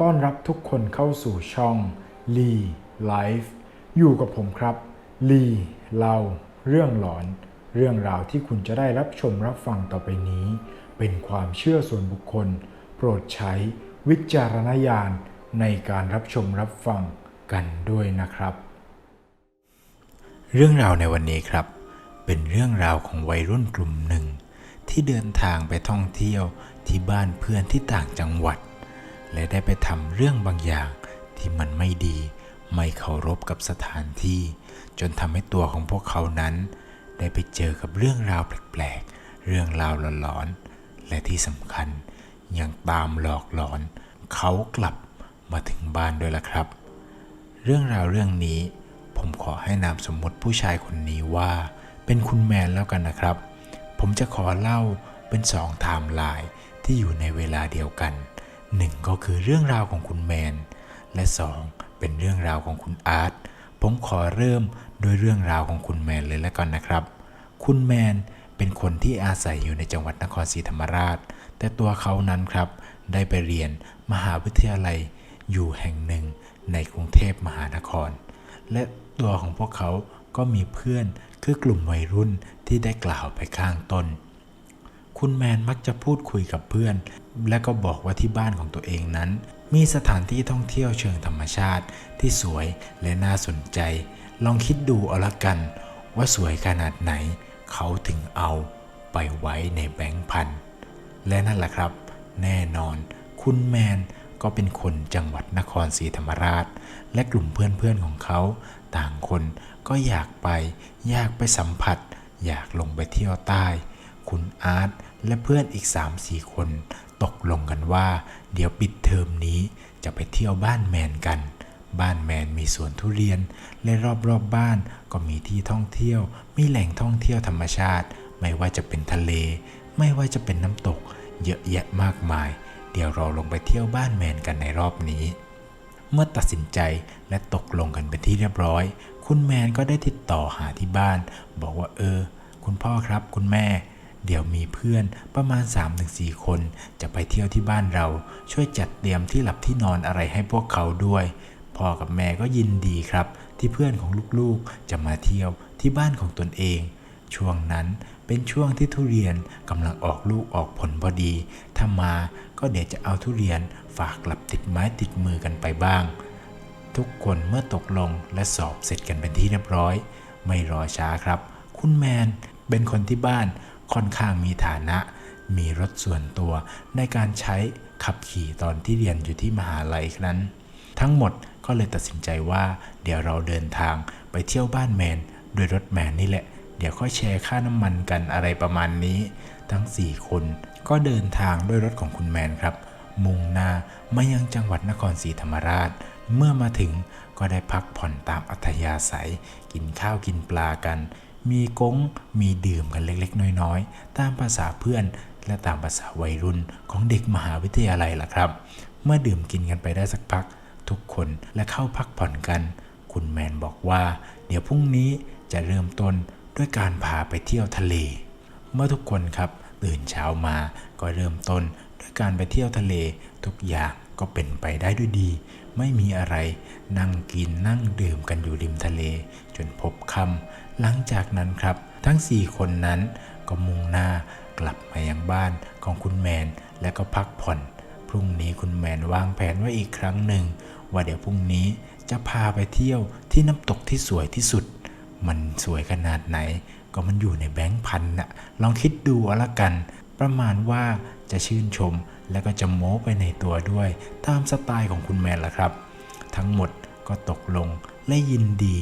ต้อนรับทุกคนเข้าสู่ช่องลีไลฟ์อยู่กับผมครับลีเราเรื่องหลอน เรื่องราวที่คุณจะได้รับชมรับฟังต่อไปนี้ เป็นความเชื่อส่วนบุคคล โปรดใช้วิจารณญาณในการรับชมรับฟังกันด้วยนะครับ เรื่องราวในวันนี้ครับ เป็นเรื่องราวของวัยรุ่นกลุ่มหนึ่ง ที่เดินทางไปท่องเที่ยวที่บ้านเพื่อนที่ต่างจังหวัด และได้ไปทำเรื่องบางอย่างที่มันไม่ดี ไม่เคารพกับสถานที่ จนทำให้ตัวของพวกเขานั้น ได้ไปเจอกับเรื่องราวแปลกๆ เรื่องราวหลอนๆ และที่สำคัญยังตามหลอกหลอน เขากลับมาถึงบ้านด้วยล่ะครับ เรื่องราวเรื่องนี้ผมขอให้นามสมมติผู้ชายคนนี้ว่า เป็นคุณแมนแล้วกันนะครับ ผมจะขอเล่าเป็นสองไทม์ไลน์ที่อยู่ในเวลาเดียวกัน หนึ่งก็คือเรื่องราวของคุณแมน และสองเป็นเรื่องราวของคุณอาร์ตผมขอเริ่มโดยเรื่องราวของคุณแมนเลยแล้วกันนะครับ คุณแมนเป็นคนที่อาศัยอยู่ในจังหวัดนครศรีธรรมราช แต่ตัวเขานั้นครับ ได้ไปเรียนมหาวิทยาลัยอยู่แห่งหนึ่งในกรุงเทพมหานคร และตัวของพวกเขาก็มีเพื่อนคือกลุ่มวัยรุ่นที่ได้กล่าวไปข้างต้น คุณแมนมักจะพูดคุยกับเพื่อน และก็บอกว่าที่บ้านของตัวเองนั้น มีสถานที่ท่องเที่ยวเชิงธรรมชาติ ที่สวยและน่าสนใจ ลองคิดดูเอาละกัน ว่าสวยขนาดไหน เขาถึงเอาไปไว้ในแบงค์พันและนั่นแหละครับ แน่นอน คุณแมนก็เป็นคนจังหวัดนครศรีธรรมราช และกลุ่มเพื่อนๆของเขา ต่างคนก็อยากไป อยากไปสัมผัส อยากลงไปเที่ยวใต้ คุณอาร์ต และเพื่อนอีก 3-4 คน ตกลงกันว่า เดี๋ยวปิดเทอมนี้จะไปเที่ยวบ้านแมนกัน บ้านแมนมีสวนทุเรียน และรอบๆบบ้านก็มีที่ท่องเที่ยว มีแหล่งท่องเที่ยวธรรมชาติ ไม่ว่าจะเป็นทะเล ไม่ว่าจะเป็นน้ำตก เยอะแยะมากมาย เดี๋ยวเราลงไปเที่ยวบ้านแมนกันในรอบนี้ เมื่อตัดสินใจและตกลงกันเป็นที่เรียบร้อย คุณแมนก็ได้ติดต่อหาที่บ้าน บอกว่าเออ คุณพ่อครับคุณแม่ เดี๋ยวมีเพื่อนประมาณ 3-4 คน จะไปเที่ยวที่บ้านเรา ช่วยจัดเตรียมที่หลับที่นอนอะไรให้พวกเขาด้วย พ่อกับแม่ก็ยินดีครับ ที่เพื่อนของลูกๆ จะมาเที่ยวที่บ้านของตนเอง ช่วงนั้นเป็นช่วงที่ทุเรียนกำลังออกลูกออกผลพอดี ถ้ามาก็เดี๋ยวจะเอาทุเรียนฝากกลับติดไม้ติดมือกันไปบ้าง ทุกคนเมื่อตกลงและสอบเสร็จกันเป็นที่เรียบร้อย ไม่รอช้าครับ คุณแมนเป็นคนที่บ้าน ค่อนข้างมีฐานะ มีรถส่วนตัวในการใช้ขับขี่ตอนที่เรียนอยู่ที่มหาลัยนั้น ทั้งหมดก็เลยตัดสินใจว่า เดี๋ยวเราเดินทางไปเที่ยวบ้านแมนโดยรถแมนนี่แหละ เดี๋ยวค่อยแชร์ค่าน้ำมันกันอะไรประมาณนี้ ทั้ง 4 คนก็เดินทางด้วยรถของคุณแมนครับ มุ่งหน้ามายังจังหวัดนครศรีธรรมราช เมื่อมาถึงก็ได้พักผ่อนตามอัธยาศัย กินข้าวกินปลากัน มีก้งมีดื่มกันเล็กๆ น้อยๆ ตามภาษาเพื่อน และตามภาษาวัยรุ่นของเด็กมหาวิทยาลัยล่ะครับ เมื่อดื่มกินกันไปได้สักพัก ทุกคนและเข้าพักผ่อนกัน คุณแมนบอกว่า เดี๋ยวพรุ่งนี้จะเริ่มต้นด้วยการพาไปเที่ยวทะเล เมื่อทุกคนครับตื่นเช้ามาก็เริ่มต้นด้วยการไปเที่ยวทะเลทุกอย่างก็เป็นไปได้ด้วยดี ไม่มีอะไร นั่งกินนั่งดื่มกันอยู่ริมทะเล จนพบค่ำ หลังจากนั้นครับ ทั้ง 4 คนนั้นก็มุ่งหน้ากลับมายังบ้านของคุณแมนและก็พักผ่อน พรุ่งนี้คุณแมนวางแผนไว้อีกครั้งหนึ่ง ว่าเดี๋ยวพรุ่งนี้จะพาไปเที่ยวที่น้ำตกที่สวยที่สุด มันสวยขนาดไหน ก็มันอยู่ในแบงค์พันน่ะลองคิดดูเอาละกัน ประมาณว่าจะชื่นชมและก็จะโม้ไปในตัวด้วย ตามสไตล์ของคุณแมนละครับ ทั้งหมดก็ตกลงและยินดี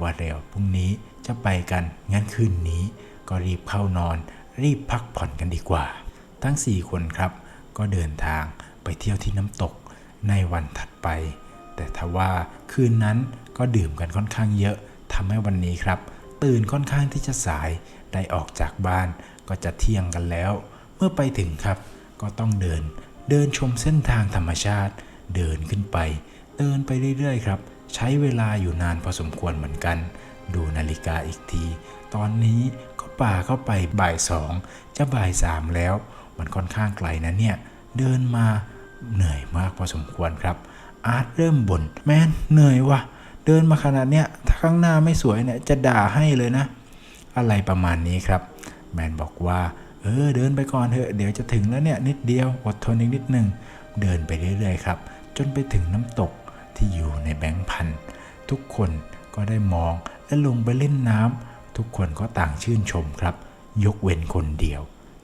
ว่าเดี๋ยวพรุ่งนี้ จะไปกัน งั้นคืนนี้ ก็รีบเข้านอน รีบพักผ่อนกันดีกว่า ทั้ง 4 คนครับ ก็เดินทางไปเที่ยวที่น้ำตกในวันถัดไป แต่ทว่าคืนนั้นก็ดื่มกันค่อนข้างเยอะทำให้วันนี้ครับ ตื่นค่อนข้างที่จะสายได้ออกจากบ้านก็จะเที่ยงกันแล้ว เมื่อไปถึงครับ ก็ต้องเดิน เดินชมเส้นทางธรรมชาติ เดินขึ้นไป เดินไปเรื่อยๆ ครับ ใช้เวลาอยู่นานพอสมควรเหมือนกัน ดูนาฬิกาอีกที ตอนนี้ก็ป่าเข้าไปบ่ายสองจะบ่ายสามแล้ว มันค่อนข้างไกลนะเนี่ย เดินมาเหนื่อยมากพอสมควรครับ อาร์ตเริ่มบน่นแมนเหนื่อยวะเดินมาขนาดเนี้ยถ้าข้างหน้าไม่สวยเนี่ยจะด่าให้เลยนะ อะไรประมาณนี้ครับ แมนบอกว่าเออเดินไปก่อนเถอะเดี๋ยวจะถึงแล้วเนี่ยนิดเดียวอดทนอีกนิดหนึ่งเดินไปเรื่อยๆครับ จนไปถึงน้ำตกที่อยู่ในแบงค์พันทุกคนก็ได้มอง และลงไปเล่นน้ำทุกคนก็ต่างชื่นชมครับ ยกเว้นคนเดียว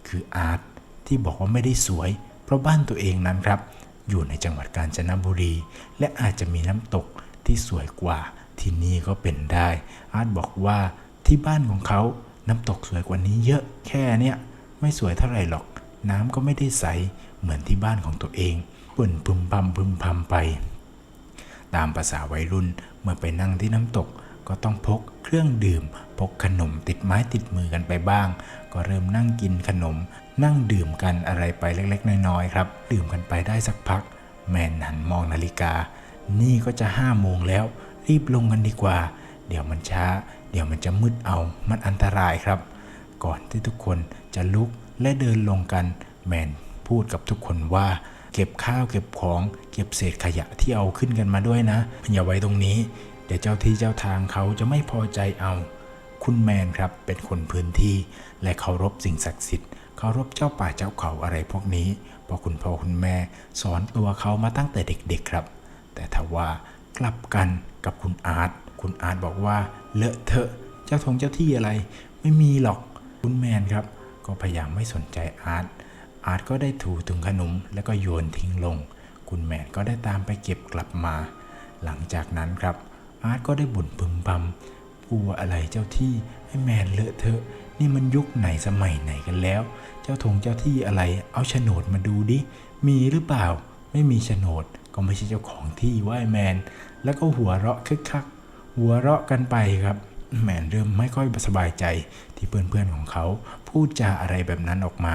คืออาร์ตที่บอกว่าไม่ได้สวย เพราะบ้านตัวเองนั้นครับ อยู่ในจังหวัดกาญจนบุรี และอาจจะมีน้ำตกที่สวยกว่าที่นี่ก็เป็นได้ อาร์ตบอกว่าที่บ้านของเขาน้ำตกสวยกว่านี้เยอะแค่เนี้ยไม่สวยเท่าไหร่หรอก น้ำก็ไม่ได้ใสเหมือนที่บ้านของตัวเองป่นพึมพำพึมพำไป ตามภาษาวัยรุ่นเมื่อไปนั่งที่น้ำตก ก็ต้องพกเครื่องดื่ม พกขนมติดไม้ติดมือกันไปบ้าง ก็เริ่มนั่งกินขนม นั่งดื่มกันอะไรไปเล็กๆ น้อยๆครับ ดื่มกันไปได้สักพัก แมนหันมองนาฬิกา นี่ก็จะห้าโมงแล้ว รีบลงกันดีกว่า เดี๋ยวมันช้า เดี๋ยวมันจะมืดเอามันอันตรายครับ ก่อนที่ทุกคนจะลุกและเดินลงกัน แมนพูดกับทุกคนว่าเก็บข้าวเก็บของ เก็บเศษขยะที่เอาขึ้นกันมาด้วยนะอย่าไว้ตรงนี้ เดี๋ยวเจ้าที่เจ้าทางเขาจะไม่พอใจเอา คุณแมนครับเป็นคนพื้นที่ และเคารพสิ่งศักดิ์สิทธิ์เคารพเจ้าป่าเจ้าเขาอะไรพวกนี้เพราะคุณพ่อคุณแม่สอนตัวเขามาตั้งแต่เด็กๆครับ แต่ถ้าว่ากลับกันกับคุณอาร์ตคุณอาร์ตบอกว่าเลอะเทอะเจ้าทงเจ้าที่อะไร ไม่มีหรอกคุณแมนครับ ก็พยายามไม่สนใจอาร์ตอาร์ตก็ได้ถูถุงขนมแล้วก็โยนทิ้งลง คุณแมนก็ได้ตามไปเก็บกลับมา หลังจากนั้นครับ อาร์ตก็ได้บ่นพึมพำกลัวอะไรเจ้าที่ให้แมนเลอะเทอะ นี่มันยุคไหนสมัยไหนกันแล้ว เจ้าทงเจ้าที่อะไร เอาโฉนดมาดูดิ มีหรือเปล่า ไม่มีโฉนด ก็ไม่ใช่เจ้าของที่ว่าไอ้แมน แล้วก็หัวเราะคึกคัก หัวเราะกันไปครับ แมนเริ่มไม่ค่อยสบายใจที่เพื่อนๆของเขาพูดจาอะไรแบบนั้นออกมา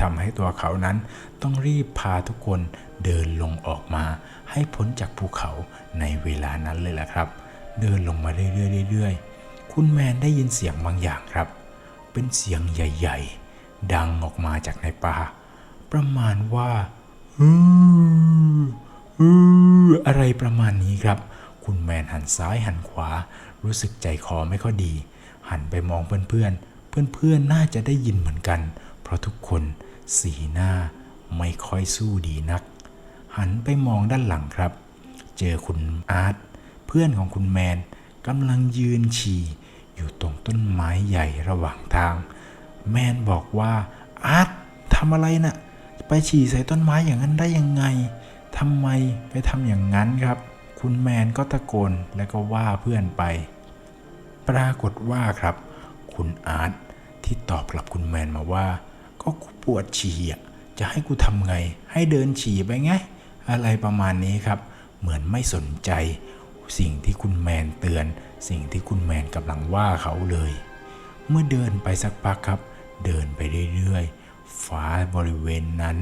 ทำให้ตัวเขานั้นต้องรีบพาทุกคนเดินลงออกมา ให้พ้นจากภูเขาในเวลานั้นเลยแหละครับ เดินลงมาเรื่อยๆๆคุณแมนได้ยินเสียงบางอย่างครับ เป็นเสียงใหญ่ ๆ ดังออกมาจากในป่าประมาณว่าอืออืออะไรประมาณนี้ครับ คุณแมนหันซ้ายหันขวา รู้สึกใจคอไม่ค่อยดี หันไปมองเพื่อนๆ เพื่อนๆน่าจะได้ยินเหมือนกัน เพราะทุกคนสีหน้าไม่ค่อยสู้ดีนัก หันไปมองด้านหลังครับ เจอคุณอาร์ตเพื่อนของคุณแมนกำลังยืนฉี่อยู่ตรงต้นไม้ใหญ่ระหว่างทาง แมนบอกว่าอาร์ตทำอะไรนะ่ะไปฉี่ใส่ต้นไม้อย่างนั้นได้ยังไงทำไมไปทำอย่างนั้นครับ คุณแมนก็ตะโกนแล้วก็ว่าเพื่อนไป ปรากฏว่าครับ คุณอาร์ตที่ตอบกลับคุณแมนมาว่า ก็กูปวดฉี่อะจะให้กูทำไง ให้เดินฉี่ไปไง อะไรประมาณนี้ครับ เหมือนไม่สนใจ สิ่งที่คุณแมนเตือน สิ่งที่คุณแมนกำลังว่าเขาเลย เมื่อเดินไปสักพักครับ เดินไปเรื่อยๆ ฟ้าบริเวณนั้น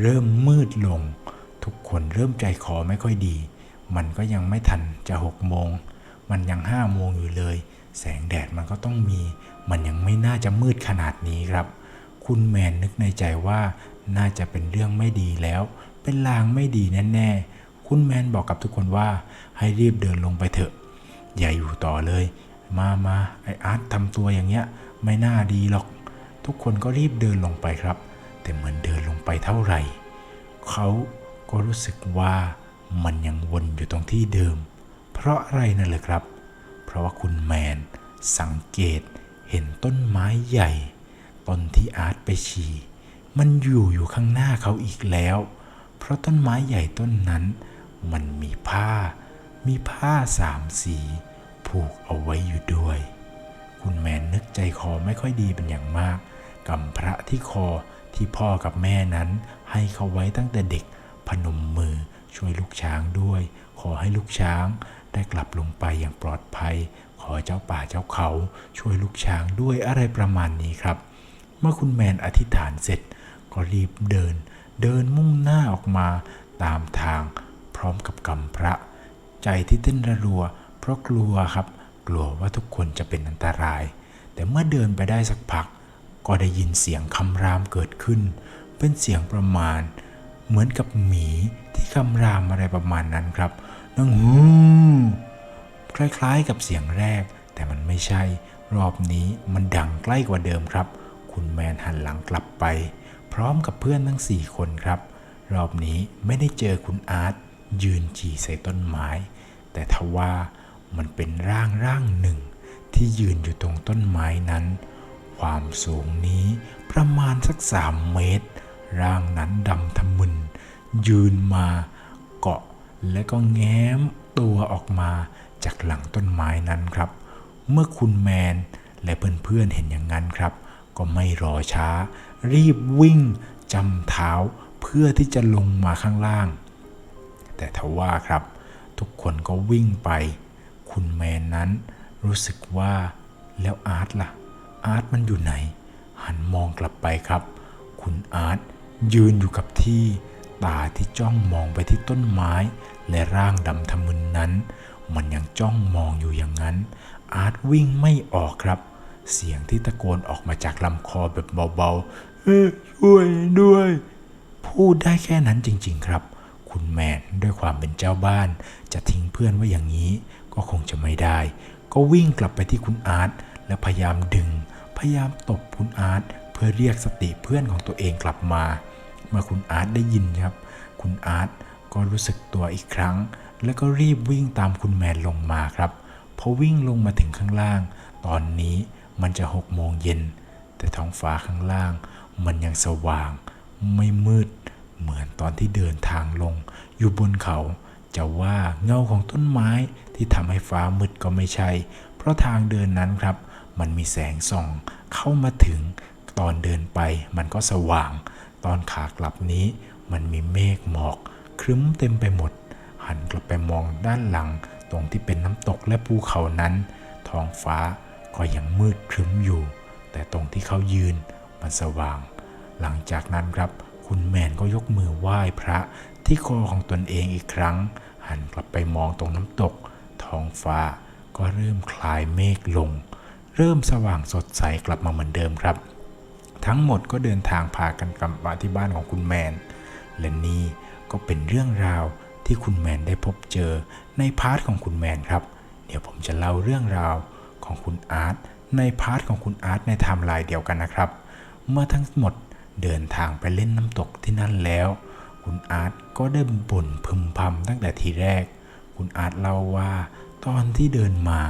เริ่มมืดลง ทุกคนเริ่มใจคอไม่ค่อยดี มันก็ยังไม่ทันจะหกโมง มันยังห้าโมงอยู่เลย แสงแดดมันก็ต้องมี มันยังไม่น่าจะมืดขนาดนี้ครับ คุณแมนนึกในใจว่าน่าจะเป็นเรื่องไม่ดีแล้ว เป็นลางไม่ดีแน่ๆ คุณแมนบอกกับทุกคนว่าให้รีบเดินลงไปเถอะ อย่าอยู่ต่อเลย มามาไออาร์ตทำตัวอย่างเงี้ย ไม่น่าดีหรอก ทุกคนก็รีบเดินลงไปครับ แต่เหมือนเดินลงไปเท่าไหร่ เขาก็รู้สึกว่ามันยังวนอยู่ตรงที่เดิม เพราะอะไรนั่นเลยครับ เพราะว่าคุณแมนสังเกตเห็นต้นไม้ใหญ่ ต้นที่อาร์ตไปฉี่มันอยู่อยู่ข้างหน้าเขาอีกแล้ว เพราะต้นไม้ใหญ่ต้นนั้น มันมีผ้า มีผ้าสามสี ผูกเอาไว้อยู่ด้วย คุณแมนนึกใจคอไม่ค่อยดีเป็นอย่างมากกำพระที่คอที่พ่อกับแม่นั้น ให้เขาไว้ตั้งแต่เด็กพนมมือช่วยลูกช้างด้วย ขอให้ลูกช้างได้กลับลงไปอย่างปลอดภัย ขอเจ้าป่าเจ้าเขา ช่วยลูกช้างด้วยอะไรประมาณนี้ครับ เมื่อคุณแมนอธิษฐานเสร็จ ก็รีบเดิน เดินมุ่งหน้าออกมาตามทาง พร้อมกับกำพระ ใจที่เต้นระรัว เพราะกลัวครับ กลัวว่าทุกคนจะเป็นอันตราย แต่เมื่อเดินไปได้สักพัก ก็ได้ยินเสียงคำรามเกิดขึ้น เป็นเสียงประมาณ เหมือนกับหมีที่คำรามอะไรประมาณนั้นครับดังฮูคล้ายๆกับเสียงแรก แต่มันไม่ใช่ รอบนี้มันดังใกล้กว่าเดิมครับ คุณแมนหันหลังกลับไป พร้อมกับเพื่อนทั้งสี่คนครับ รอบนี้ไม่ได้เจอคุณอาร์ตยืนจี่ใส่ต้นไม้ แต่ทว่ามันเป็นร่างร่างหนึ่ง ที่ยืนอยู่ตรงต้นไม้นั้น ความสูงนี้ประมาณสักสามเมตร ร่างนั้นดำทะมึน ยืนมาเกาะและก็แง้มตัวออกมาจากหลังต้นไม้นั้นครับ เมื่อคุณแมนและเพื่อนๆเห็นอย่างนั้นครับ ก็ไม่รอช้า รีบวิ่งจำเท้าเพื่อที่จะลงมาข้างล่าง แต่ทว่าครับ ทุกคนก็วิ่งไป คุณแมนนั้นรู้สึกว่าแล้วอาร์ตล่ะ อาร์ตมันอยู่ไหน หันมองกลับไปครับ คุณอาร์ตยืนอยู่กับที่ตาที่จ้องมองไปที่ต้นไม้ และร่างดำทะมึนนั้น มันยังจ้องมองอยู่อย่างนั้น อาร์ตวิ่งไม่ออกครับ เสียงที่ตะโกนออกมาจากลำคอแบบเบาๆเอ้ช่วยด้วย พูดได้แค่นั้นจริง ๆ ครับ คุณแมนด้วยความเป็นเจ้าบ้าน จะทิ้งเพื่อนไว้อย่างนี้ ก็คงจะไม่ได้ ก็วิ่งกลับไปที่คุณอาร์ตและพยายามดึง พยายามตบคุณอาร์ตเพื่อเรียกสติเพื่อนของตัวเองกลับมา เมื่อคุณอาร์ตได้ยินครับ คุณอาร์ตก็รู้สึกตัวอีกครั้ง แล้วก็รีบวิ่งตามคุณแมนลงมาครับพอวิ่งลงมาถึงข้างล่าง ตอนนี้ มันจะหกโมงเย็น แต่ท้องฟ้าข้างล่าง มันยังสว่าง ไม่มืด เหมือนตอนที่เดินทางลง อยู่บนเขา จะว่าเงาของต้นไม้ที่ทำให้ฟ้ามืดก็ไม่ใช่ เพราะทางเดินนั้นครับ มันมีแสงส่อง เข้ามาถึง ตอนเดินไปมันก็สว่าง ตอนขากลับนี้ มันมีเมฆหมอก ครึ้มเต็มไปหมด หันกลับไปมองด้านหลัง ตรงที่เป็นน้ำตกและภูเขานั้น ท้องฟ้า ก็ยังมืดครึ้มอยู่ แต่ตรงที่เขายืนมันสว่าง หลังจากนั้นครับ คุณแมนก็ยกมือไหว้พระที่คอของตนเองอีกครั้ง หันกลับไปมองตรงน้ำตก ท้องฟ้าก็เริ่มคลายเมฆลง เริ่มสว่างสดใสกลับมาเหมือนเดิมครับ ทั้งหมดก็เดินทางพากันกลับมาที่บ้านของคุณแมน และนี่ก็เป็นเรื่องราวที่คุณแมนได้พบเจอในพาร์ทของคุณแมนครับ เดี๋ยวผมจะเล่าเรื่องราว ของคุณอาร์ตในพาร์ทของคุณอาร์ตในไทม์ไลน์เดียวกันนะครับ เมื่อทั้งหมดเดินทางไปเล่นน้ำตกที่นั่นแล้ว คุณอาร์ตก็ได้บ่นพึมพำตั้งแต่ทีแรก คุณอาร์ตเล่าว่า ตอนที่เดินมา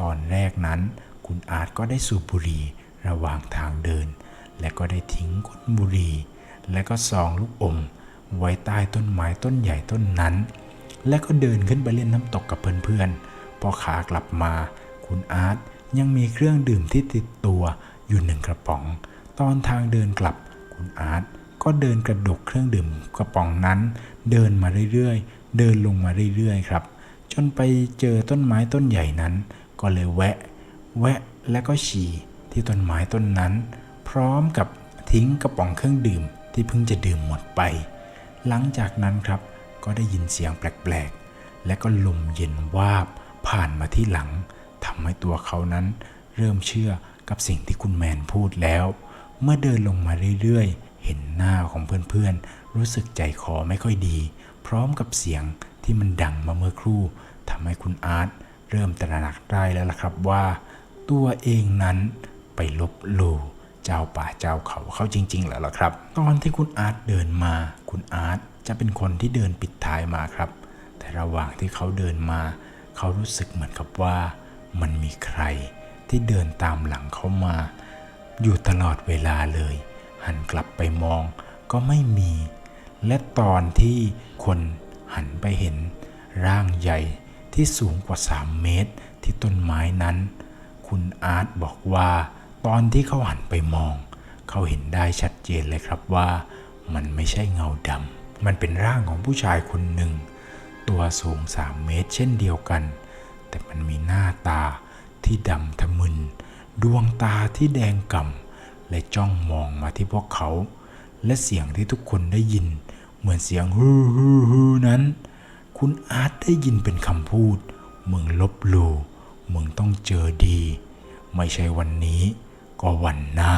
ตอนแรกนั้น คุณอาร์ตก็ได้สูบบุหรี่ระหว่างทางเดิน และก็ได้ทิ้งก้นบุหรี่และก็ซองลูกอม ไว้ใต้ต้นไม้ต้นใหญ่ต้นนั้น และก็เดินขึ้นไปเล่นน้ำตกกับเพื่อนๆพอขากลับมา คุณอาร์ตยังมีเครื่องดื่มที่ติดตัวอยู่หนึ่งกระป๋อง ตอนทางเดินกลับ คุณอาร์ตก็เดินกระดกเครื่องดื่มกระป๋องนั้น เดินมาเรื่อยๆ เดินลงมาเรื่อยๆ ครับ จนไปเจอต้นไม้ต้นใหญ่นั้น ก็เลยแวะ แวะและก็ฉี่ที่ต้นไม้ต้นนั้น พร้อมกับทิ้งกระป๋องเครื่องดื่มที่เพิ่งจะดื่มหมดไป หลังจากนั้นครับก็ได้ยินเสียงแปลกๆ และก็ลมเย็นวาบผ่านมาที่หลัง ทำให้ตัวเขานั้นเริ่มเชื่อกับสิ่งที่คุณแมนพูดแล้ว เมื่อเดินลงมาเรื่อยๆ เห็นหน้าของเพื่อนๆ รู้สึกใจคอไม่ค่อยดี พร้อมกับเสียงที่มันดังมาเมื่อครู่ทำให้คุณอาร์ตเริ่มตระหนักได้แล้วล่ะครับว่า ตัวเองนั้นไปลบหลู่เจ้าป่าเจ้าเขาเขาจริง ๆ แล้วล่ะครับ ตอนที่คุณอาร์ตเดินมา คุณอาร์ตจะเป็นคนที่เดินปิดท้ายมาครับ แต่ระหว่างที่เขาเดินมา เขารู้สึกเหมือนกับว่า มันมีใครที่เดินตามหลังเขามา อยู่ตลอดเวลาเลย หันกลับไปมองก็ไม่มี และตอนที่คนหันไปเห็น ร่างใหญ่ที่สูงกว่า 3 เมตร ที่ต้นไม้นั้น คุณอาร์ตบอกว่า ตอนที่เขาหันไปมอง เขาเห็นได้ชัดเจนเลยครับว่า มันไม่ใช่เงาดำมันเป็นร่างของผู้ชายคนหนึ่ง ตัวสูง 3 เมตร เช่นเดียวกัน แต่มันมีหน้าตาที่ดำทะมึน ดวงตาที่แดงก่ำและจ้องมองมาที่พวกเขา และเสียงที่ทุกคนได้ยิน เหมือนเสียงฮู้ฮู้ฮู้นั้น คุณอาร์ตได้ยินเป็นคำพูด มึงลบลูมึงต้องเจอดี ไม่ใช่วันนี้ก็วันหน้า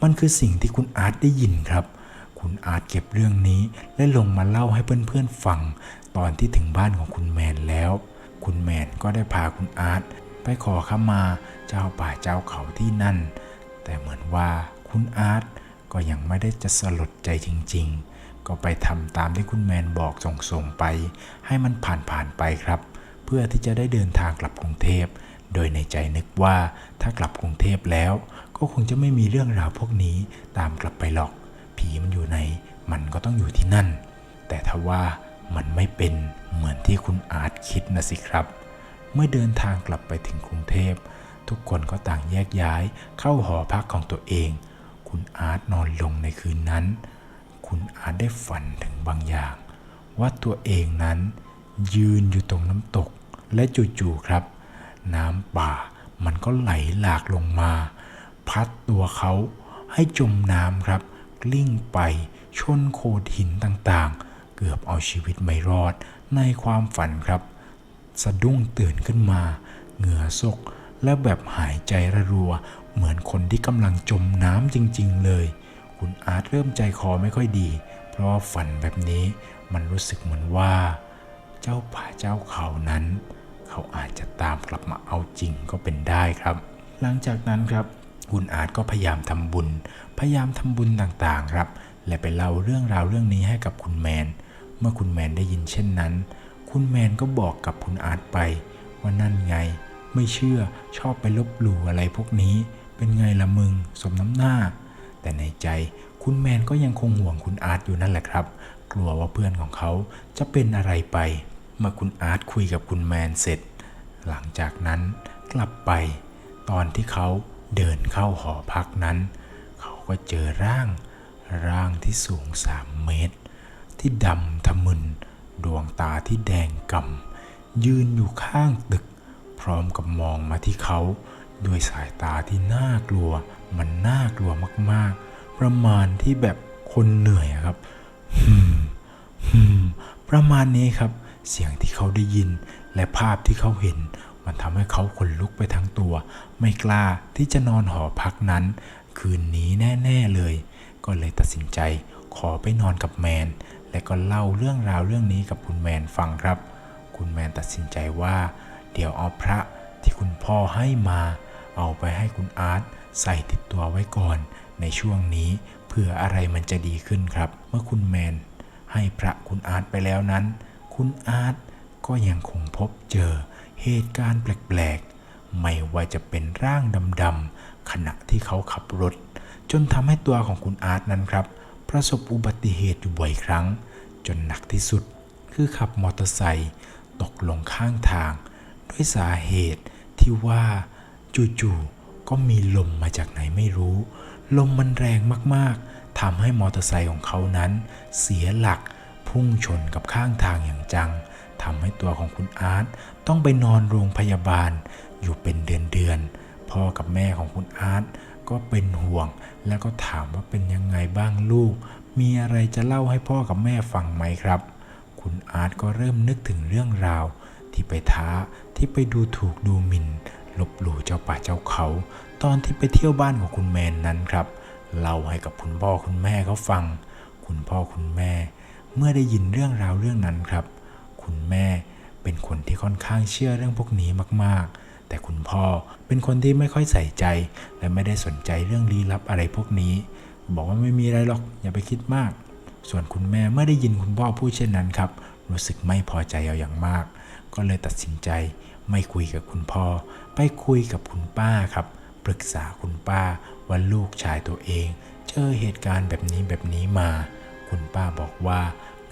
มันคือสิ่งที่คุณอาร์ตได้ยินครับคคุณอาจเก็บเรื่องนี้และลงมาเล่าให้เพื่อนๆฟัง ตอนที่ถึงบ้านของคุณแมนแล้ว คุณแมนก็ได้พาคุณอาร์ตไปขอขมาเจ้าป่าเจ้าเขาที่นั่น แต่เหมือนว่าคุณอาร์ตก็ยังไม่ได้จะสลดใจจริง ๆ ก็ไปทำตามที่คุณแมนบอกส่งๆไป ให้มันผ่านๆไปครับ เพื่อที่จะได้เดินทางกลับกรุงเทพโดยในใจนึกว่าถ้ากลับกรุงเทพแล้ว ก็คงจะไม่มีเรื่องราวพวกนี้ตามกลับไปหรอก ผีมันอยู่ไหน มันก็ต้องอยู่ที่นั่น แต่ทว่า มันไม่เป็นเหมือนที่คุณอาร์ตคิดนะสิครับ เมื่อเดินทางกลับไปถึงกรุงเทพ ทุกคนก็ต่างแยกย้ายเข้าหอพักของตัวเอง คุณอาร์ตนอนลงในคืนนั้น คุณอาร์ตได้ฝันถึงบางอย่าง ว่าตัวเองนั้น ยืนอยู่ตรงน้ำตก และจู่ๆครับ น้ำป่ามันก็ไหลหลากลงมา พัดตัวเขาให้จมน้ำครับ กลิ้งไปชนโขดหินต่างๆ กือบเอาชีวิตไม่รอดในความฝันครับ สะดุ้งตื่นขึ้นมา เหงื่อซก และแบบหายใจระรัว เหมือนคนที่กำลังจมน้ำจริง ๆ เลย คุณอาร์ตเริ่มใจคอไม่ค่อยดี เพราะฝันแบบนี้มันรู้สึกเหมือนว่า เจ้าป่าเจ้าเขานั้น เขาอาจจะตามกลับมาเอาจริงก็เป็นได้ครับ หลังจากนั้นครับคุณอาร์ตก็พยายามทำบุญ พยายามทำบุญต่างๆ ครับ และไปเล่าเรื่องราวเรื่องนี้ให้กับคุณแมน เมื่อคุณแมนได้ยินเช่นนั้น คุณแมนก็บอกกับคุณอาร์ตไป ว่านั่นไง ไม่เชื่อชอบไปลบหลู่อะไรพวกนี้ เป็นไงละมึงสมน้ำหน้า แต่ในใจคุณแมนก็ยังคงห่วงคุณอาร์ตอยู่นั่นแหละครับ กลัวว่าเพื่อนของเขาจะเป็นอะไรไป เมื่อคุณอาร์ตคุยกับคุณแมนเสร็จ หลังจากนั้นกลับไป ตอนที่เขาเดินเข้าหอพักนั้น เขาก็เจอร่าง ร่างที่สูงสามเมตร ที่ดำทะมึน ดวงตาที่แดงกำยืนอยู่ข้างตึก พร้อมกับมองมาที่เขาด้วยสายตาที่น่ากลัว มันน่ากลัวมากๆ ประมาณที่แบบคนเหนื่อยครับฮึมฮึมประมาณนี้ครับ เสียงที่เขาได้ยิน และภาพที่เขาเห็น มันทำให้เขาขนลุกไปทั้งตัว ไม่กล้าที่จะนอนหอพักนั้น คืนนี้แน่ ๆเลย ก็เลยตัดสินใจขอไปนอนกับแมน และก็เล่าเรื่องราวเรื่องนี้กับคุณแมนฟังครับ คุณแมนตัดสินใจว่า เดี๋ยวเอาพระที่คุณพ่อให้มา เอาไปให้คุณอาร์ตใส่ติดตัวไว้ก่อน ในช่วงนี้เผื่ออะไรมันจะดีขึ้นครับ เมื่อคุณแมนให้พระคุณอาร์ตไปแล้วนั้น คุณอาร์ตก็ยังคงพบเจอเหตุการณ์แปลกๆ ไม่ว่าจะเป็นร่างดำๆขณะที่เขาขับรถ จนทำให้ตัวของคุณอาร์ตนั้นครับ ประสบอุบัติเหตุอยู่บ่อยครั้ง จนหนักที่สุด คือขับมอเตอร์ไซค์ตกลงข้างทาง ด้วยสาเหตุที่ว่าจู่ๆก็มีลมมาจากไหนไม่รู้ ลมมันแรงมากๆทำให้มอเตอร์ไซค์ของเขานั้น เสียหลักพุ่งชนกับข้างทางอย่างจังทำให้ตัวของคุณอาร์ตต้องไปนอนโรงพยาบาลอยู่เป็นเดือนๆพ่อกับแม่ของคุณอาร์ต ก็เป็นห่วง แล้วก็ถามว่าเป็นยังไงบ้างลูก มีอะไรจะเล่าให้พ่อกับแม่ฟังไหมครับ คุณอาร์ตก็เริ่มนึกถึงเรื่องราว ที่ไปท้าที่ไปดูถูกดูหมิ่นลบหลู่เจ้าป่าเจ้าเขา ตอนที่ไปเที่ยวบ้านของคุณแมนนั้นครับเล่าให้กับคุณพ่อคุณแม่เขาฟัง คุณพ่อคุณแม่ เมื่อได้ยินเรื่องราวเรื่องนั้นครับ คุณแม่เป็นคนที่ค่อนข้างเชื่อเรื่องพวกนี้มากๆ แต่คุณพ่อเป็นคนที่ไม่ค่อยใส่ใจ และไม่ได้สนใจเรื่องลี้ลับอะไรพวกนี้ บอกว่าไม่มีอะไรหรอกอย่าไปคิดมาก ส่วนคุณแม่เมื่อได้ยินคุณพ่อพูดเช่นนั้นครับ รู้สึกไม่พอใจเอาอย่างมาก ก็เลยตัดสินใจ ไม่คุยกับคุณพ่อ ไปคุยกับคุณป้าครับ ปรึกษาคุณป้าว่าลูกชายตัวเอง เจอเหตุการณ์แบบนี้แบบนี้มา คุณป้าบอกว่า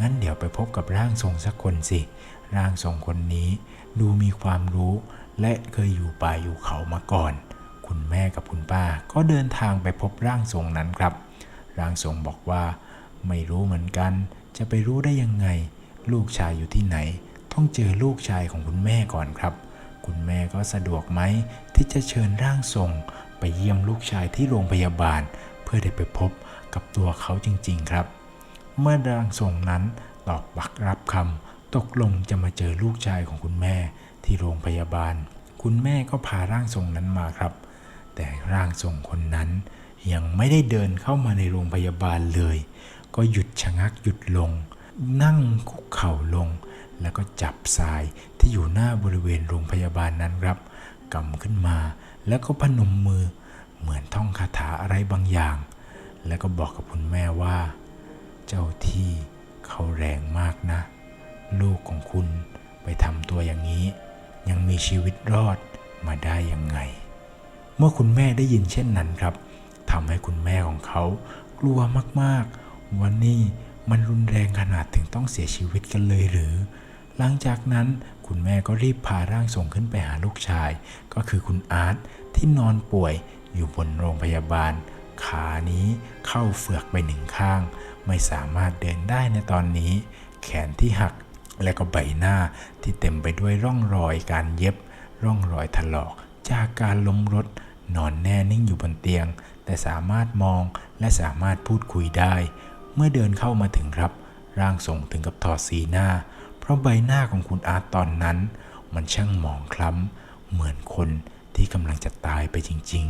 งั้นเดี๋ยวไปพบกับร่างทรงสักคนสิ ร่างทรงคนนี้ดูมีความรู้และเคยอยู่ป่าอยู่เขามาก่อน คุณแม่กับคุณป้าก็เดินทางไปพบร่างทรงนั้นครับ ร่างทรงบอกว่า ไม่รู้เหมือนกัน จะไปรู้ได้ยังไง ลูกชายอยู่ที่ไหน ต้องเจอลูกชายของคุณแม่ก่อนครับ คุณแม่ก็สะดวกไหมที่จะเชิญร่างทรงไปเยี่ยมลูกชายที่โรงพยาบาล เพื่อได้ไปพบกับตัวเขาจริง ๆ ครับ เมื่อร่างทรงนั้นตอบบักรับคำตกลงจะมาเจอลูกชายของคุณแม่ ที่โรงพยาบาล คุณแม่ก็พาร่างทรงนั้นมาครับ แต่ร่างทรงคนนั้นยังไม่ได้เดินเข้ามาในโรงพยาบาลเลย ก็หยุดชะงักหยุดลง นั่งคุกเข่าลง แล้วก็จับทรายที่อยู่หน้าบริเวณโรงพยาบาลนั้นครับกำขึ้นมา แล้วก็พนมมือ เหมือนท่องคาถาอะไรบางอย่าง แล้วก็บอกกับคุณแม่ว่า เจ้าที่เขาแรงมากนะ ลูกของคุณไปทำตัวอย่างนี้ ยังมีชีวิตรอดมาได้ยังไง เมื่อคุณแม่ได้ยินเช่นนั้นครับทำให้คุณแม่ของเขากลัวมากๆว่านี่มันรุนแรงขนาดถึงต้องเสียชีวิตกันเลยหรือ หลังจากนั้นคุณแม่ก็รีบพาร่างทรงขึ้นไปหาลูกชาย ก็คือคุณอาร์ตที่นอนป่วยอยู่บนโรงพยาบาล ขานี้เข้าเฟือกไปหนึ่งข้าง ไม่สามารถเดินได้ในตอนนี้ แขนที่หัก และก็ใบหน้าที่เต็มไปด้วยร่องรอยการเย็บ ร่องรอยถลอก จากการล้มรถ นอนแน่นิ่งอยู่บนเตียง แต่สามารถมองและสามารถพูดคุยได้ เมื่อเดินเข้ามาถึงครับ ร่างทรงถึงกับถอดสีหน้า เพราะใบหน้าของคุณอาร์ตตอนนั้น มันช่างหมองคล้ำ เหมือนคนที่กำลังจะตายไปจริง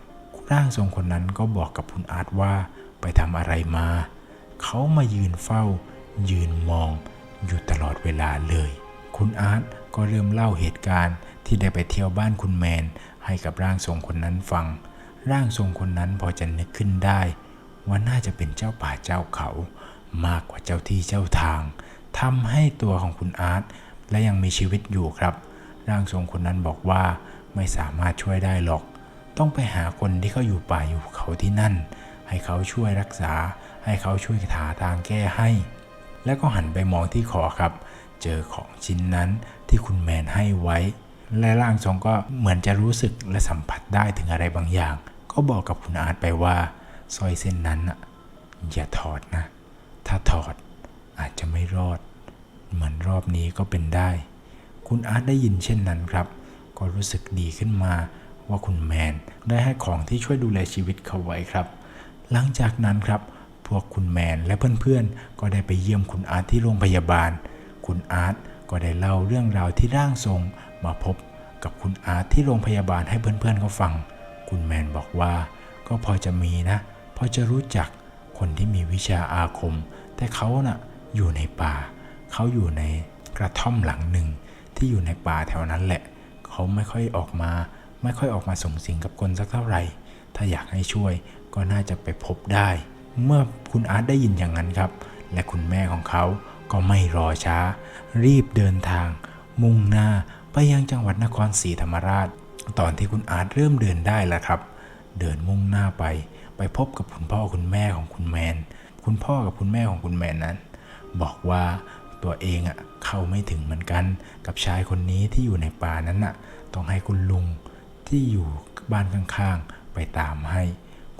ๆ ร่างทรงคนนั้นก็บอกกับคุณอาร์ตว่าไปทำอะไรมา เขามายืนเฝ้า ยืนมอง อยู่ตลอดเวลาเลย คุณอาร์ตก็เริ่มเล่าเหตุการณ์ที่ได้ไปเที่ยวบ้านคุณแมน ให้กับร่างทรงคนนั้นฟัง ร่างทรงคนนั้นพอจะนึกขึ้นได้ ว่าน่าจะเป็นเจ้าป่าเจ้าเขา มากกว่าเจ้าที่เจ้าทางทำให้ตัวของคุณอาร์ตและยังมีชีวิตอยู่ครับ ร่างทรงคนนั้นบอกว่าไม่สามารถช่วยได้หรอก ต้องไปหาคนที่เขาอยู่ป่าอยู่เขาที่นั่น ให้เขาช่วยรักษา ให้เขาช่วยหาทางแก้ให้ แล้วก็หันไปมองที่คอครับ เจอของชิ้นนั้นที่คุณแมนให้ไว้ และร่างทรงก็เหมือนจะรู้สึกและสัมผัสได้ถึงอะไรบางอย่าง ก็บอกกับคุณอาร์ตไปว่าสร้อยเส้นนั้นอะอย่าถอดนะ ถ้าถอดอาจจะไม่รอด เหมือนรอบนี้ก็เป็นได้ คุณอาร์ตได้ยินเช่นนั้นครับ ก็รู้สึกดีขึ้นมาว่าคุณแมนได้ให้ของที่ช่วยดูแลชีวิตเขาไว้ครับ หลังจากนั้นครับ พวกคุณแมนและเพื่อนๆ ก็ได้ไปเยี่ยมคุณอาร์ตที่โรงพยาบาล คุณอาร์ตก็ได้เล่าเรื่องราวที่ร่างทรง มาพบกับคุณอาร์ตที่โรงพยาบาลให้เพื่อนๆเขาฟัง คุณแมนบอกว่า ก็พอจะมีนะ พอจะรู้จักคนที่มีวิชาอาคม แต่เขาน่ะอยู่ในป่า เขาอยู่ในกระท่อมหลังหนึ่งที่อยู่ในป่าแถวนั้นแหละ เขาไม่ค่อยออกมา ไม่ค่อยออกมาส่งสิงกับคนสักเท่าไหร่ ถ้าอยากให้ช่วยก็น่าจะไปพบได้ เมื่อคุณอาร์ตได้ยินอย่างนั้นครับ และคุณแม่ของเขาก็ไม่รอช้า รีบเดินทาง มุ่งหน้าไปยังจังหวัดนครศรีธรรมราช ตอนที่คุณอาร์ตเริ่มเดินได้แล้วครับ เดินมุ่งหน้าไป ไปพบกับคุณพ่อคุณแม่ของคุณแมน คุณพ่อกับคุณแม่ของคุณแมนนั้น บอกว่าตัวเองอะเข้าไม่ถึงเหมือนกันกับชายคนนี้ที่อยู่ในป่านั้นน่ะ ต้องให้คุณลุงที่อยู่บ้านข้างๆไปตามให้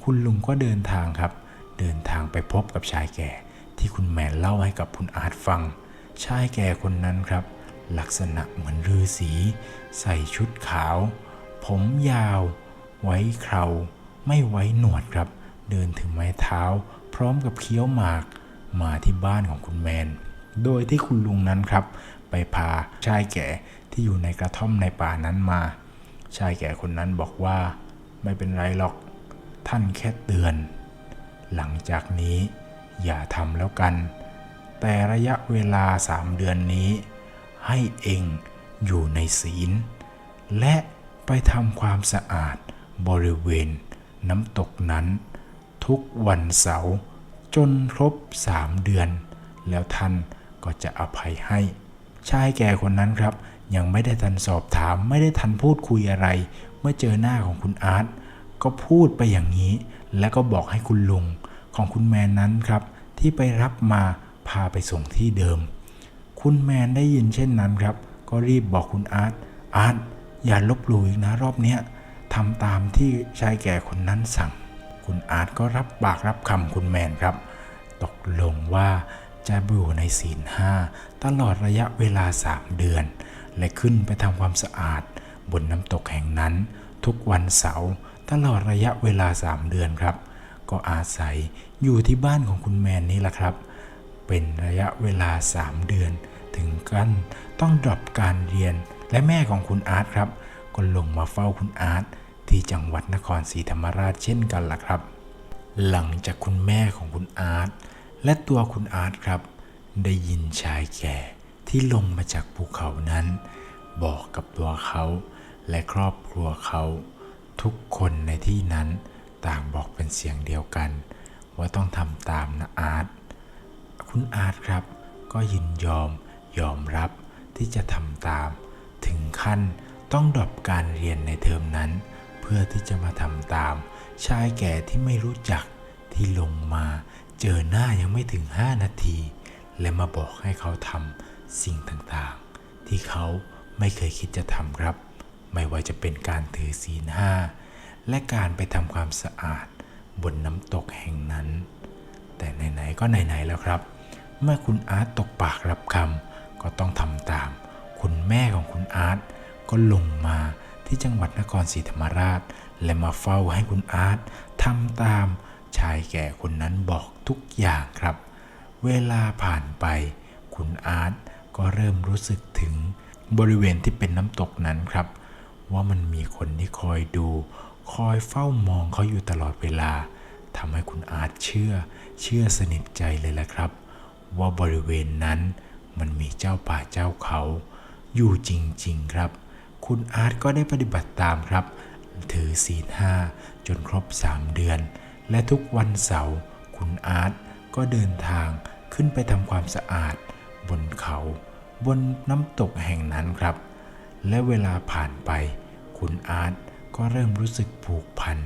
คุณลุงก็เดินทางครับ เดินทางไปพบกับชายแก่ที่คุณแมนเล่าให้กับคุณอาร์ตฟัง ชายแก่คนนั้นครับ ลักษณะเหมือนฤาษีใส่ชุดขาว ผมยาว ไว้เครา ไม่ไว้หนวดครับ เดินถึงไม้เท้า พร้อมกับเคี้ยวหมาก มาที่บ้านของคุณแมน โดยที่คุณลุงนั้นครับ ไปพาชายแก่ที่อยู่ในกระท่อมในป่านั้นมา ชายแก่คนนั้นบอกว่า ไม่เป็นไรหรอก ท่านแค่เตือน หลังจากนี้อย่าทำแล้วกัน แต่ระยะเวลาสามเดือนนี้ ให้เองอยู่ในศีล และไปทำความสะอาดบริเวณน้ำตกนั้น ทุกวันเสาร์จนครบสามเดือน แล้วท่านก็จะอภัยให้ ชายแก่คนนั้นครับ ยังไม่ได้ทันสอบถามไม่ได้ทันพูดคุยอะไร เมื่อเจอหน้าของคุณอาร์ต ก็พูดไปอย่างนี้ แล้วก็บอกให้คุณลุงของคุณแมนนั้นครับ ที่ไปรับมาพาไปส่งที่เดิม คุณแมนได้ยินเช่นนั้นครับ ก็รีบบอกคุณอาร์ตอาร์ตอย่าลบหลู่อีกนะรอบเนี้ยทำตามที่ชายแก่คนนั้นสั่ง คุณอาร์ตก็รับปากรับคำคุณแมนครับ ตกลงว่าจะอยู่ในศีลห้าตลอดระยะเวลา 3 เดือน และขึ้นไปทำความสะอาด บนน้ำตกแห่งนั้น ทุกวันเสาร์ ตลอดระยะเวลา 3 เดือนครับ ก็อาศัยอยู่ที่บ้านของคุณแมนนี่แหละครับ เป็นระยะเวลา 3 เดือน ถึงกันต้องดรอปการเรียน และแม่ของคุณอาร์ตครับ ก็ลงมาเฝ้าคุณอาร์ตที่จังหวัดนครศรีธรรมราชเช่นกันล่ะครับ หลังจากคุณแม่ของคุณอาร์ตและตัวคุณอาร์ตครับ ได้ยินชายแก่ที่ลงมาจากภูเขานั้น บอกกับตัวเขาและครอบครัวเขา ทุกคนในที่นั้นต่างบอกเป็นเสียงเดียวกัน ว่าต้องทำตามนะอาร์ตคุณอาร์ตครับ ก็ยินยอมยอมรับที่จะทำตาม ถึงขั้นต้องดรอปการเรียนในเทอมนั้น เพื่อที่จะมาทำตาม ชายแก่ที่ไม่รู้จักที่ลงมาเจอหน้ายังไม่ถึง 5 นาที และมาบอกให้เขาทำสิ่งต่างๆ ที่เขาไม่เคยคิดจะทำครับ ไม่ว่าจะเป็นการถือศีลห้าและการไปทำความสะอาดบนน้ำตกแห่งนั้น แต่ไหนๆก็ไหนๆแล้วครับ เมื่อคุณอาร์ตตกปากรับคำก็ต้องทำตาม คุณแม่ของคุณอาร์ตก็ลงมาที่จังหวัดนครศรีธรรมราช และมาเฝ้าให้คุณอาร์ตทำตามชายแก่คนนั้นบอกทุกอย่างครับ เวลาผ่านไป คุณอาร์ตก็เริ่มรู้สึกถึงบริเวณที่เป็นน้ำตกนั้นครับ ว่ามันมีคนที่คอยดู คอยเฝ้ามองเขาอยู่ตลอดเวลาทำให้คุณอาร์ตเชื่อ เชื่อสนิทใจเลยแหละครับ ว่าบริเวณนั้นมันมีเจ้าป่าเจ้าเขา อยู่จริง ๆ ครับ คุณอาร์ตก็ได้ปฏิบัติตามครับ ถือศีลห้าจนครบ 3 เดือน และทุกวันเสาร์คุณอาร์ตก็เดินทางขึ้นไปทำความสะอาด บนเขา บนน้ำตกแห่งนั้นครับ และเวลาผ่านไป คุณอาร์ตก็เริ่มรู้สึกผูกพัน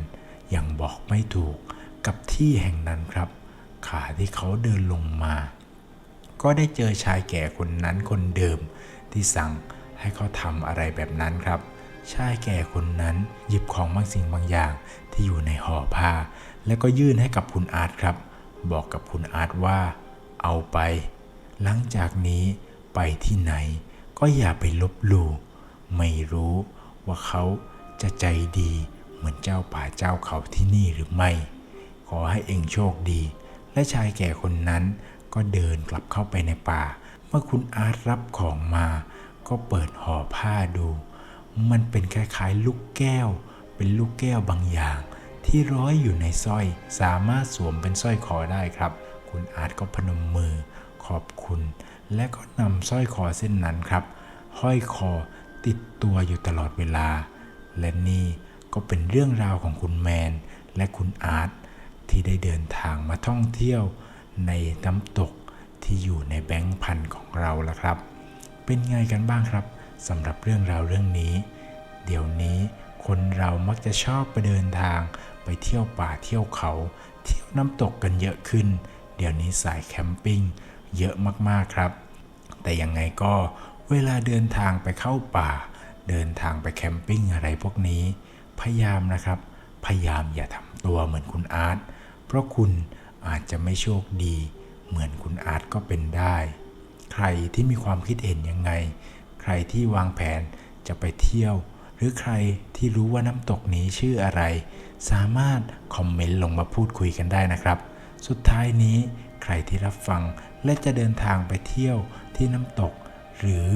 อย่างบอกไม่ถูกกับที่แห่งนั้นครับ ขาที่เขาเดินลงมา ก็ได้เจอชายแก่คนนั้นคนเดิม ที่สั่งให้เขาทำอะไรแบบนั้นครับ ชายแก่คนนั้นหยิบของบางสิ่งบางอย่างที่อยู่ในห่อผ้า แล้วก็ยื่นให้กับคุณอาร์ตครับ บอกกับคุณอาร์ตว่า เอาไป หลังจากนี้ไปที่ไหนก็อย่าไปลบหลู่ ไม่รู้ว่าเขาจะใจดีเหมือนเจ้าป่าเจ้าเขาที่นี่หรือไม่ ขอให้เองโชคดี และชายแก่คนนั้นก็เดินกลับเข้าไปในป่า เมื่อคุณอาร์ตรับของมา ก็เปิดห่อผ้าดู มันเป็นคล้ายๆลูกแก้ว เป็นลูกแก้วบางอย่าง ที่ร้อยอยู่ในสร้อย สามารถสวมเป็นสร้อยคอได้ครับ คุณอาร์ตก็พนมมือขอบคุณ และก็นำสร้อยคอเส้นนั้นครับ ห้อยคอ ติดตัวอยู่ตลอดเวลา และนี่ก็เป็นเรื่องราวของคุณแมนและคุณอาร์ตที่ได้เดินทางมาท่องเที่ยวในน้ำตกที่อยู่ในแบงค์พันของเราแล้วครับ เป็นไงกันบ้างครับสำหรับเรื่องราวเรื่องนี้ เดี๋ยวนี้คนเรามักจะชอบไปเดินทาง ไปเที่ยวป่าเที่ยวเขา เที่ยวน้ำตกกันเยอะขึ้น เดี๋ยวนี้สายแคมปิ้งเยอะมากๆครับ แต่ยังไงก็ เวลาเดินทางไปเข้าป่า เดินทางไปแคมปิ้งอะไรพวกนี้ พยายามนะครับ พยายามอย่าทำตัวเหมือนคุณอาร์ต เพราะคุณอาจจะไม่โชคดี เหมือนคุณอาร์ตก็เป็นได้ ใครที่มีความคิดเห็นยังไง ใครที่วางแผนจะไปเที่ยว หรือใครที่รู้ว่าน้ำตกนี้ชื่ออะไร สามารถคอมเมนต์ลงมาพูดคุยกันได้นะครับ สุดท้ายนี้ใครที่รับฟังและจะเดินทางไปเที่ยวที่น้ำตก หรือ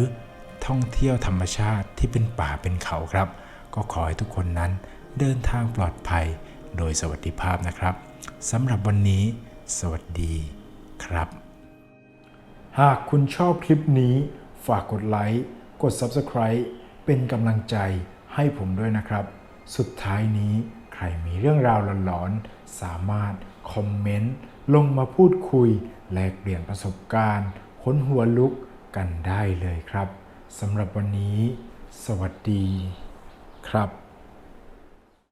ท่องเที่ยวธรรมชาติที่เป็นป่าเป็นเขาครับ ก็ขอให้ทุกคนนั้นเดินทางปลอดภัยโดยสวัสดิภาพนะครับสำหรับวันนี้ สวัสดีครับ หากคุณชอบคลิปนี้ฝากกดไลค์ กด Subscribe เป็นกำลังใจให้ผมด้วยนะครับ สุดท้ายนี้ใครมีเรื่องราวหลอนๆ สามารถคอมเมนต์ ลงมาพูดคุย แลกเปลี่ยนประสบการณ์ค้นหัวลุก กันได้เลยครับสำหรับวันนี้ สวัสดีครับ